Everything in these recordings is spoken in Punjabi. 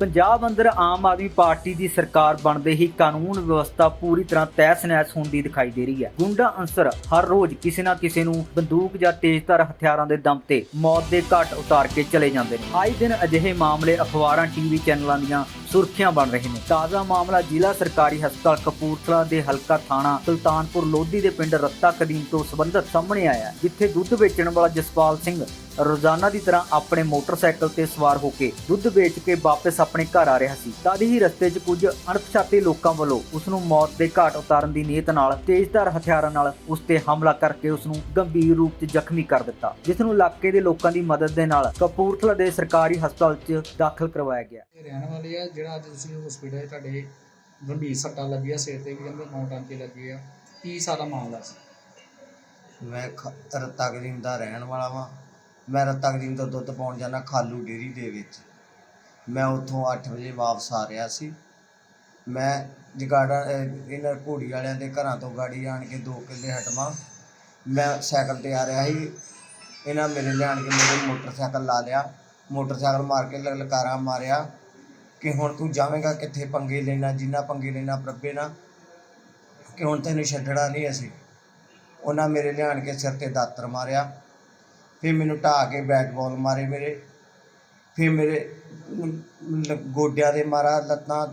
ਪੰਜਾਬ ਅੰਦਰ ਆਮ ਆਦਮੀ ਪਾਰਟੀ ਦੀ ਸਰਕਾਰ ਬਣਦੇ ਹੀ ਕਾਨੂੰਨ ਵਿਵਸਥਾ ਪੂਰੀ ਤਰ੍ਹਾਂ ਤਹਿਸ-ਨਹਿਸ ਹੁੰਦੀ ਦਿਖਾਈ ਦੇ ਰਹੀ ਹੈ। ਗੁੰਡਾ ਅੰਸਰ ਹਰ ਰੋਜ਼ ਕਿਸੇ ਨਾ ਕਿਸੇ ਨੂੰ ਬੰਦੂਕ ਜਾਂ ਤੇਜ਼ਧਾਰ ਹਥਿਆਰਾਂ ਦੇ ਦਮ ਤੇ ਮੌਤ ਦੇ ਘਾਟ ਉਤਾਰ ਕੇ ਚਲੇ ਜਾਂਦੇ ਨੇ। ਆਏ ਦਿਨ ਅਜਿਹੇ ਮਾਮਲੇ ਅਖਬਾਰਾਂ, ਟੀਵੀ ਚੈਨਲਾਂ ਦੀਆਂ ਸੁਰਖੀਆਂ ਬਣ ਰਹੇ ਨੇ। ਤਾਜ਼ਾ ਮਾਮਲਾ ਜ਼ਿਲ੍ਹਾ ਸਰਕਾਰੀ ਹਸਪਤਾਲ ਕਪੂਰਥਲਾ ਦੇ ਹਲਕਾ ਥਾਣਾ ਸੁਲਤਾਨਪੁਰ ਲੋਧੀ ਦੇ ਪਿੰਡ ਰੱਤਾ ਕਦੀਮ ਤੋਂ ਸੰਬੰਧਤ ਸਾਹਮਣੇ ਆਇਆ ਜਿੱਥੇ ਦੁੱਧ ਵੇਚਣ ਵਾਲਾ ਜਸਪਾਲ ਸਿੰਘ ਰੋਜ਼ਾਨਾ ਦੀ ਤਰ੍ਹਾਂ ਆਪਣੇ ਮੋਟਰਸਾਈਕਲ ਤੇ ਸਵਾਰ ਹੋ ਕੇ ਦੁੱਧ ਵੇਚ ਕੇ ਵਾਪਸ ਆਪਣੇ ਘਰ ਆ ਰਿਹਾ ਸੀ। ਤਦ ਹੀ ਰਸਤੇ 'ਚ ਕੁਝ ਅਣਪਛਾਤੇ ਲੋਕਾਂ ਵੱਲੋਂ ਉਸ ਨੂੰ ਮੌਤ ਦੇ ਘਾਟ ਉਤਾਰਨ ਦੀ ਨੀਅਤ ਨਾਲ ਤੇਜ਼ਧਾਰ ਹਥਿਆਰਾਂ ਨਾਲ ਉਸ ਤੇ ਹਮਲਾ ਕਰਕੇ ਉਸ ਨੂੰ ਗੰਭੀਰ ਰੂਪ 'ਚ ਜ਼ਖਮੀ ਕਰ ਦਿੱਤਾ, ਜਿਸ ਨੂੰ ਇਲਾਕੇ ਦੇ ਲੋਕਾਂ ਦੀ ਮਦਦ ਦੇ ਨਾਲ ਕਪੂਰਥਲਾ ਦੇ ਸਰਕਾਰੀ ਹਸਪਤਾਲ 'ਚ ਦਾਖਲ ਕਰਵਾਇਆ ਗਿਆ। ਰਹਿਣ ਵਾਲੇ ਆ ਜਿਹੜਾ ਅੱਜ ਤੁਸੀਂ ਹਸਪੀਟਲ ਤੁਹਾਡੇ ਗੰਭੀਰ ਸੱਟਾਂ ਲੱਗੀਆਂ, ਸਿਰ ਤੇ ਵੀ ਕਹਿੰਦੇ ਨੌ ਟਾਂਕੇ ਲੱਗੇ ਆ। ਕੀ ਸਾਰਾ ਮਾਮਲਾ ਸੀ? ਮੈਂ ਖ- ਰੱਤਾ ਕਰੀਮ ਦਾ ਰਹਿਣ ਵਾਲਾ ਵਾਂ। ਮੈਂ ਰੱਤਾ ਕਰੀਮ ਤੋਂ ਦੁੱਧ ਪਾਉਣ ਜਾਣਾ ਖਾਲੂ ਡੇਰੀ ਦੇ ਵਿੱਚ। ਮੈਂ ਉੱਥੋਂ 8 ਵਜੇ ਵਾਪਸ ਆ ਰਿਹਾ ਸੀ। ਮੈਂ ਜਗਾੜਾ ਇਹਨਾਂ ਘੋੜੀ ਵਾਲਿਆਂ ਦੇ ਘਰਾਂ ਤੋਂ ਗਾੜੀ ਆਣ ਕੇ ਦੋ ਕਿੱਲੇ ਹਟਵਾਂ। ਮੈਂ ਸਾਈਕਲ ਤੇ ਆ ਰਿਹਾ ਸੀ। ਇਹਨਾਂ ਮੇਰੇ ਲਿਆਣ ਕੇ ਮੇਰੇ ਮੋਟਰਸਾਈਕਲ ਲਾ ਲਿਆ। ਮੋਟਰਸਾਈਕਲ ਮਾਰ ਕੇ ਲ- ਲਲਕਾਰਾ ਮਾਰਿਆ। ਕਿ ਹੁਣ ਤੂੰ ਜਾਵੇਂਗਾ ਕਿੱਥੇ ਪੰਗੇ ਲੈਣਾ, ਜਿੰਨਾ ਪੰਗੇ ਲੈਣਾ ਪ੍ਰੱਬੇ ਨਾ ਕਿ ਹੁਣ ਤੈਨੂੰ ਛੱਡਣਾ ਨਹੀਂ ਅਸੀਂ। ਉਹਨਾਂ ਮੇਰੇ ਲਿਆਣ ਕੇ ਸਿਰ ਤੇ ਦਾਤਰ ਮਾਰਿਆ। ਫਿਰ ਮੈਨੂੰ ਢਾਹ ਕੇ ਬੈਟ ਬਾਲ ਮਾਰੇ ਮੇਰੇ। ਫਿਰ ਮੇਰੇ ਗੋਡਿਆਂ ਦੇ ਮਾਰਾ, ਲੱਤਾਂ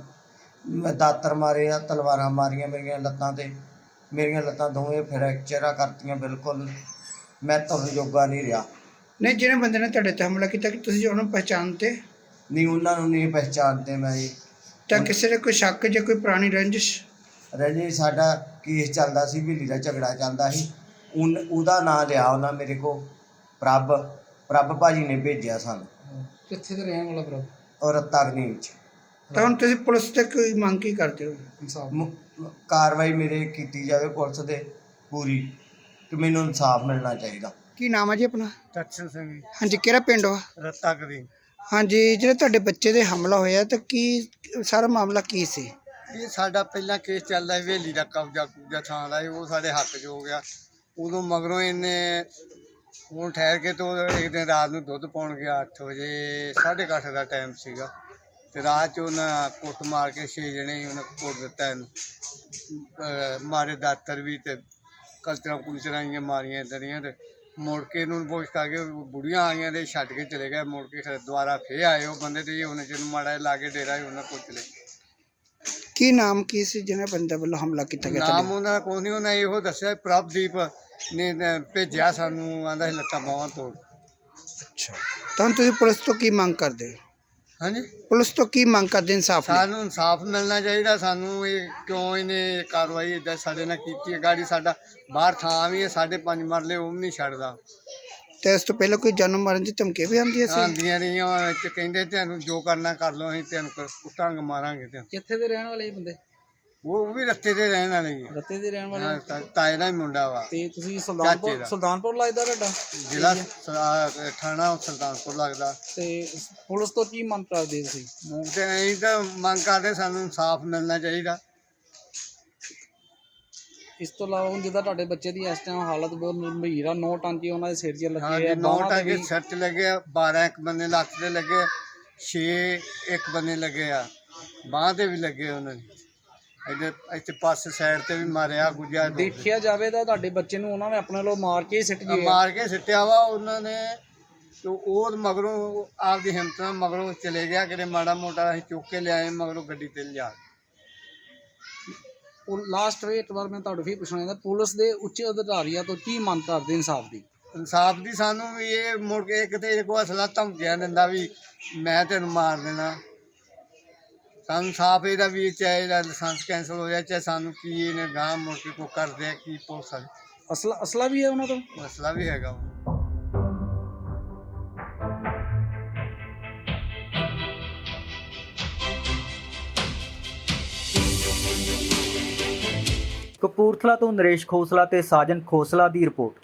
ਦਾਤਰ ਮਾਰੇ ਆ ਤਲਵਾਰਾਂ ਮਾਰੀਆਂ ਮੇਰੀਆਂ ਲੱਤਾਂ ਤੇ। ਮੇਰੀਆਂ ਲੱਤਾਂ ਦੋਵੇਂ ਫ੍ਰੈਕਚਰਾਂ ਕਰਤੀਆਂ ਬਿਲਕੁਲ। ਮੈਂ ਤੁਹਾਨੂੰ ਜੋਗਾ ਨਹੀਂ ਰਿਹਾ। ਨਹੀਂ ਜਿਹੜੇ ਬੰਦੇ ਨੇ ਤੁਹਾਡੇ ਤੇ ਹਮਲਾ ਕੀਤਾ ਕਿ ਤੁਸੀਂ ਉਹਨੂੰ ਪਛਾਣਦੇ ਨਹੀਂ ਉਹਨਾਂ ਨੂੰ ਨਹੀਂ ਪਹਿਚਾਣਦੇ ਮੈਂ ਜੀ। ਤਾਂ ਕਿਸੇ ਦੇ ਕੋਈ ਸ਼ੱਕ ਜਾਂ ਕੋਈ ਪੁਰਾਣੀ ਰੰਜਿਸ਼? ਰਜੀ ਸਾਡਾ ਕੇਸ ਚੱਲਦਾ ਸੀ ਬਿੱਲੀ ਦਾ ਝਗੜਾ ਚੱਲਦਾ ਸੀ। ਉਨ ਉਹਦਾ ਨਾਂ ਲਿਆ ਉਹਨਾਂ ਮੇਰੇ ਕੋ ਪ੍ਰਭ। ਪ੍ਰਭ ਭਾਜੀ ਨੇ ਭੇਜਿਆ ਸਾਨੂੰ। ਕਿੱਥੇ ਦੇ ਰਹਿਣ ਵਾਲਾ ਭਰਾ ਔਰ ਰਤਗਨੀ ਵਿੱਚ। ਤਾਂ ਹੁਣ ਤੁਸੀਂ ਪੁਲਿਸ ਤੇ ਕੋਈ ਮੰਗ ਕੀ ਕਰਦੇ ਹੋ? ਇਨਸਾਫ ਮ- ਮ- ਕਾਰਵਾਈ ਮੇਰੇ ਕੀਤੀ ਜਾਵੇ ਪੁਲਿਸ ਦੇ ਪੂਰੀ। ਕਿ ਮੈਨੂੰ ਇਨਸਾਫ ਮਿਲਣਾ ਚਾਹੀਦਾ। ਕੀ ਨਾਮ ਹੈ ਜੀ ਆਪਣਾ? ਦਰਸ਼ਨ ਸਿੰਘ ਹਾਂਜੀ ਕਿਹੜਾ ਪਿੰਡ ਵਾ? ਰੱਤਾ ਕਰੀ ਹਾਂਜੀ ਜਿਹੜਾ ਤੁਹਾਡੇ ਬੱਚੇ ਦੇ ਹਮਲਾ ਹੋਇਆ ਤਾਂ ਕੀ ਸਾਰਾ ਮਾਮਲਾ ਕੀ ਸੀ? ਇਹ ਸਾਡਾ ਪਹਿਲਾਂ ਕੇਸ ਚੱਲਦਾ ਸੀ ਹਵੇਲੀ ਦਾ ਕਬਜ਼ਾ ਕੁਬਜ਼ਾ ਥਾਂ ਦਾ ਸੀ, ਉਹ ਸਾਡੇ ਹੱਥ 'ਚ ਹੋ ਗਿਆ। ਉਦੋਂ ਮਗਰੋਂ ਇਹਨੇ ਹੁਣ ਠਹਿਰ ਕੇ ਤੋਂ ਇੱਕ ਦਿਨ ਰਾਤ ਨੂੰ ਦੁੱਧ ਪਾਉਣ ਗਿਆ 8 ਵਜੇ 8:30 ਦਾ ਟਾਈਮ ਸੀਗਾ। ਤੇ ਰਾਤ 'ਚ ਉਹਨਾਂ ਕੁੱਟ ਮਾਰ ਕੇ ਛੇ ਜਣੇ ਹੀ ਉਹਨੇ ਕੁੱਟ ਦਿੱਤਾ ਇਹਨੂੰ। ਅਹ ਮਾਰੇ ਦਾਤਰ ਵੀ ਤੇ ਕਲਚਰਾਂ ਕੁਲਚਰਾਂ ਆਈਆਂ ਮਾਰੀਆਂ ਦਰੀਆਂ ਤੇ ਮੁੜ ਕੇ ਇਹਨੂੰ ਪੁੱਛ ਕਰਕੇ ਬੁੜੀਆਂ ਆਈਆਂ ਤੇ ਛੱਡ ਕੇ ਚਲੇ ਗਏ। ਮੁੜ ਕੇ ਫਿਰ ਦੁਬਾਰਾ ਫੇਰ ਆਏ ਉਹ ਬੰਦੇ ਤੇ ਉਹਨੇ ਜਿਹਨੂੰ ਮਾੜਾ ਜਿਹਾ ਲਾ ਕੇ ਡੇਰਾ ਸੀ ਉਹਨਾਂ ਕੋਲ ਚਲੇ ਕੀ ਨਾਮ ਕੀ ਸੀ ਜਿਹਨੇ ਬੰਦੇ ਵੱਲੋਂ ਹਮਲਾ ਕੀਤਾ ਗਿਆ ਨਾਮ ਤੁਹਾਡੇ? ਉਹਨਾਂ ਦਾ ਕੋਈ ਨਹੀਂ ਉਹਨਾਂ ਇਹੋ ਦੱਸਿਆ ਪ੍ਰਭਦੀਪ ਨੇ ਨੇ ਭੇਜਿਆ ਸਾਨੂੰ ਆਂਦਾ ਲੱਤਾਂ ਬਾਹਾਂ ਤੋੜ। ਅੱਛਾ। ਤਾਂ ਹੁਣ ਤੁਸੀਂ ਪੁਲਿਸ ਤੋਂ ਕੀ ਮੰਗ ਕਰਦੇ? ਹੋ ਹਾਂਜੀ। ਪੁਲਿਸ ਤੋਂ ਕੀ ਮੰਗ ਕਰਦੇ ਇਨਸਾਫ ਲਈ? ਸਾਨੂੰ ਇਨਸਾਫ ਮਿਲਣਾ ਚਾਹੀਦਾ ਸਾਨੂੰ ਇਹ ਕਿਉਂ ਇਹਨੇ ਕਾਰਵਾਈ ਇਦਾਂ ਸਾਡੇ ਨਾਲ ਕੀਤੀ ਹੈ? ਗਾੜੀ ਸਾਡਾ ਬਾਹਰ ਥਾਂ ਵੀ ਹੈ ਸਾਡੇ ਪੰਜ ਮਰਲੇ ਉਹ ਵੀ ਨਹੀਂ ਛੱਡਦਾ। ਤੇ ਇਸ ਤੋਂ ਪਹਿਲਾਂ ਕੋਈ ਜਾਨੋਂ ਮਾਰਨ ਦੀ ਧਮਕੀ ਵੀ ਆਉਂਦੀ ਸੀ? ਆਂਦੀਆਂ ਰਹੀਆਂ ਵਿੱਚ ਕਹਿੰਦੇ ਤੈਨੂੰ ਜੋ ਕਰਨਾ ਕਰ ਲਓ ਅਸੀਂ ਤੈਨੂੰ ਕ- ਕੁੱਟਾਂਗੇ ਮਾਰਾਂਗੇ ਤੇ ਕਿੱਥੇ ਦੇ ਰਹਿਣ ਵਾਲੇ ਇਹ ਬੰਦੇ? ਉਹ ਉਹ ਵੀ ਰਸਤੇ ਤੇ ਰਹਿਣ ਵਾਲੇ ਹੀ ਆ। ਰੱਤੇ ਦੇ ਰਹਿਣ ਵਾਲੇ ਹਾਂ, ਤਾ- ਤਾਏ ਦਾ ਹੀ ਮੁੰਡਾ ਵਾ। ਤੇ ਤੁਸੀਂ ਚਾਚੇ ਸੁਲਤਾਨਪੁਰ ਦਾ। ਸੁਲਤਾਨਪੁਰ ਲੱਗਦਾ ਤੁਹਾਡਾ? ਜ਼ਿਲ੍ਹਾ ਸ- ਆਹ ਥਾਣਾ ਸੁਲਤਾਨਪੁਰ ਲੱਗਦਾ। ਤੇ ਪੁਲਿਸ ਤੋਂ ਕੀ ਮੰਗ ਕਰਦੇ ਤੁਸੀਂ? ਤੇ ਅਸੀਂ ਤਾਂ ਮੰਗ ਕਰਦੇ ਸਾਨੂੰ ਇਨਸਾਫ ਮਿਲਣਾ ਚਾਹੀਦਾ। ਇਸ ਤੋਂ ਇਲਾਵਾ ਹੁਣ ਜਿੱਦਾਂ ਤੁਹਾਡੇ ਬੱਚੇ ਦੀ ਇਸ ਟਾਈਮ ਹਾਲਤ ਬਹੁਤ ਗੰਭੀਰ ਆ ਨੌ ਟਾਂਕੇ ਉਹਨਾਂ ਦੇ ਸਿਰ 'ਚ ਲੱਗੇ ਆ ਨੌ ਬਾਹਾਂ ਤੇ ਵੀ ਸਿਰ 'ਚ ਲੱਗੇ ਆ 12 ਇੱਕ ਬੰਦੇ ਲੱਤ ਤੇ ਲੱਗੇ 6 ਇੱਕ ਬੰਦੇ ਲੱਗੇ ਆ ਬਾਂਹ ਤੇ ਵੀ ਲੱਗੇ ਉਹਨਾਂ ਦੇ। ਇੱਧਰ ਇੱਥੇ ਪਾਸੇ ਸਾਈਡ ਤੇ ਵੀ ਮਾਰਿਆ ਗੁੱਜਾ ਦੇਖਿਆ ਜਾਵੇ ਤਾਂ ਤੁਹਾਡੇ ਬੱਚੇ ਨੂੰ ਉਹਨਾਂ ਨੇ ਆਪਣੇ ਵੱਲੋਂ ਮਾਰ ਕੇ ਹੀ ਸਿੱਟ ਗਏ। ਆ। ਮਾਰ ਕੇ ਸਿੱਟਿਆ ਵਾ ਉਹਨਾਂ ਨੇ ਤੇ ਉਹ ਮਗਰੋਂ ਆਪਦੀ ਹਿੰਮਤ ਨਾਲ ਮਗਰੋਂ ਚਲੇ ਗਿਆ ਕਿਤੇ ਮਾੜਾ ਮੋਟਾ ਅਸੀਂ ਚੁੱਕ ਕੇ ਲਿਆਏ ਮਗਰੋਂ ਗੱਡੀ ਤੇ ਲਿਜਾ ਉਹ ਲਾਸਟ ਵੇ ਇੱਕ ਵਾਰ ਮੈਂ ਤੁਹਾਨੂੰ ਫਿਰ ਪੁੱਛਣਾ ਚਾਹੁੰਦਾ ਪੁਲਿਸ ਦੇ ਉੱਚ ਅਧਿਕਾਰੀਆਂ ਤੋਂ ਕੀ ਮੰਗ ਕਰਦੇ ਇਨਸਾਫ ਦੀ? ਇਨਸਾਫ ਦੀ ਸਾਨੂੰ ਵੀ ਇਹ ਮੁੜ ਕੇ ਕਿਤੇ ਇਹ ਕੋ ਅਸਲਾ ਧਮਕੀਆਂ ਦਿੰਦਾ ਵੀ ਮੈਂ ਤੈਨੂੰ ਮਾਰ ਦੇਣਾ। ਸਾਨੂੰ ਸਾਫ਼ ਇਹਦਾ ਵੀ ਚਾਹੀਦਾ ਲਾਇਸੈਂਸ ਕੈਂਸਲ ਹੋ ਜਾਏ ਚਾਹੇ ਸਾਨੂੰ ਕੀ ਇਹਨੇ ਗਾਂ ਮੁੜ ਕੇ ਕੋ ਕਰਦੇ ਆ ਕੀ ਪੁਲਿਸ ਵਾਲੇ। ਅਸਲਾ ਅਸਲਾ ਵੀ ਹੈ ਉਹਨਾਂ ਤੋਂ? ਮਸਲਾ ਵੀ ਹੈਗਾ ਵਾ। ਕਪੂਰਥਲਾ ਤੋਂ ਨਰੇਸ਼ ਖੋਸਲਾ ਤੇ ਸਾਜਨ ਖੋਸਲਾ ਦੀ ਰਿਪੋਰਟ।